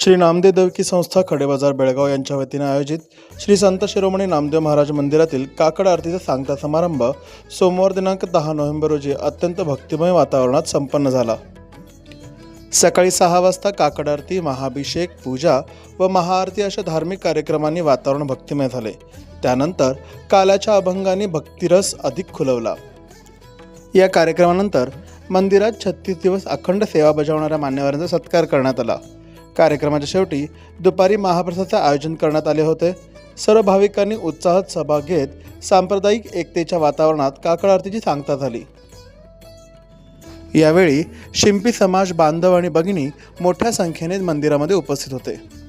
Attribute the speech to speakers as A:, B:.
A: श्री नामदेव देवकी संस्था खडेबाजार बेळगाव यांच्या वतीने आयोजित श्री संत शिरोमणी नामदेव महाराज मंदिरातील काकड आरतीचा सांगता समारंभ सोमवार दिनांक दहा नोव्हेंबर रोजी अत्यंत भक्तिमय वातावरणात संपन्न झाला. सकाळी सहा वाजता काकड आरती महाभिषेक पूजा व महाआरती अशा धार्मिक कार्यक्रमांनी वातावरण भक्तिमय झाले. त्यानंतर काल्याच्या अभंगाने भक्तिरस अधिक खुलवला. या कार्यक्रमानंतर मंदिरात छत्तीस दिवस अखंड सेवा बजावणाऱ्या मान्यवरांचा सत्कार करण्यात आला. कार्यक्रमाच्या शेवटी दुपारी महाप्रसादाचे आयोजन करण्यात आले होते. सर्व भाविकांनी उत्साहात सहभाग घेत सांप्रदायिक एकतेच्या वातावरणात काकड आरतीची सांगता झाली. यावेळी शिंपी समाज बांधव आणि भगिनी मोठ्या संख्येने मंदिरामध्ये उपस्थित होते.